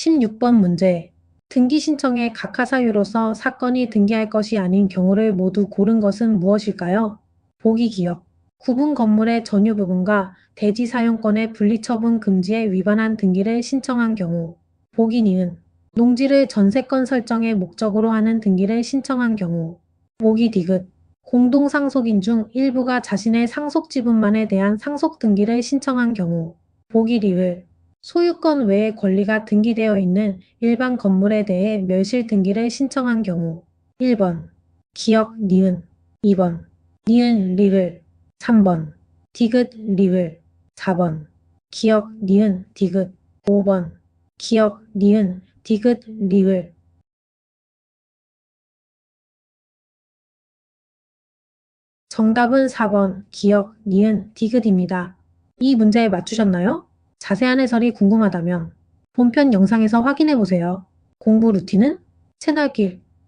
16번 문제. 등기 신청에 각하 사유로서 사건이 등기할 것이 아닌 경우를 모두 고른 것은 무엇일까요? 보기 기억. 구분 건물의 전유 부분과 대지 사용권의 분리처분 금지에 위반한 등기를 신청한 경우. 보기 니은. 농지를 전세권 설정의 목적으로 하는 등기를 신청한 경우. 보기 디귿. 공동상속인 중 일부가 자신의 상속 지분만에 대한 상속 등기를 신청한 경우. 보기 리을. 소유권 외의 권리가 등기되어 있는 일반 건물에 대해 멸실 등기를 신청한 경우. 1번. 기억 니은. 2번. 니은 리을. 3번. 디귿 리을. 4번. 기억 니은 디귿. 5번. 기억 니은 디귿 리을. 정답은 4번. 기억 니은 디귿입니다. 이 문제에 맞추셨나요? 자세한 해설이 궁금하다면 본편 영상에서 확인해보세요. 공부 루틴은 채널길